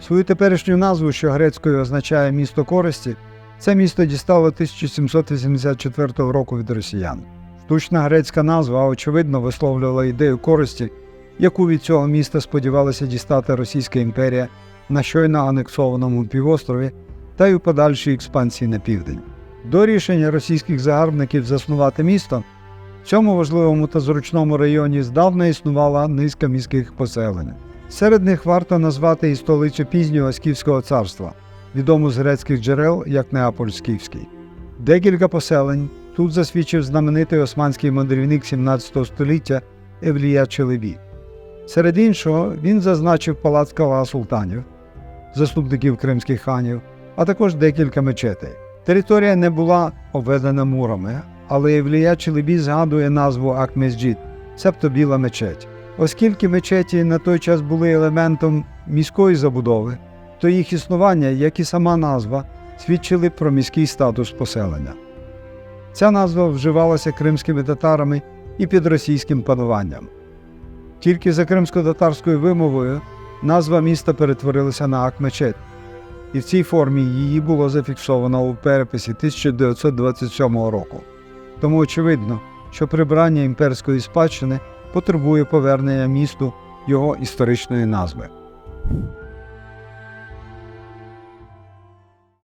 Свою теперішню назву, що грецькою означає місто користі, це місто дістало 1784 року від росіян. Штучна грецька назва, очевидно, висловлювала ідею користі, яку від цього міста сподівалася дістати Російська імперія на щойно анексованому півострові та й у подальшій експансії на південь. До рішення російських загарбників заснувати місто в цьому важливому та зручному районі здавна існувала низка міських поселень. Серед них варто назвати і столицю пізнього Скіфського царства, відому з грецьких джерел як Неаполь Скіфський. Декілька поселень тут засвідчив знаменитий османський мандрівник 17 століття Евлія Челебі. Серед іншого він зазначив палац Кала султанів, заступників кримських ханів, а також декілька мечетей. Територія не була обведена мурами, але Евлія Челебі згадує назву Акмезджід, себто Біла мечеть. Оскільки мечеті на той час були елементом міської забудови, то їх існування, як і сама назва, свідчили про міський статус поселення. Ця назва вживалася кримськими татарами і під російським пануванням. Тільки за кримсько-татарською вимовою назва міста перетворилася на Акмечет, і в цій формі її було зафіксовано у переписі 1927 року. Тому очевидно, що прибрання імперської спадщини потребує повернення місту його історичної назви.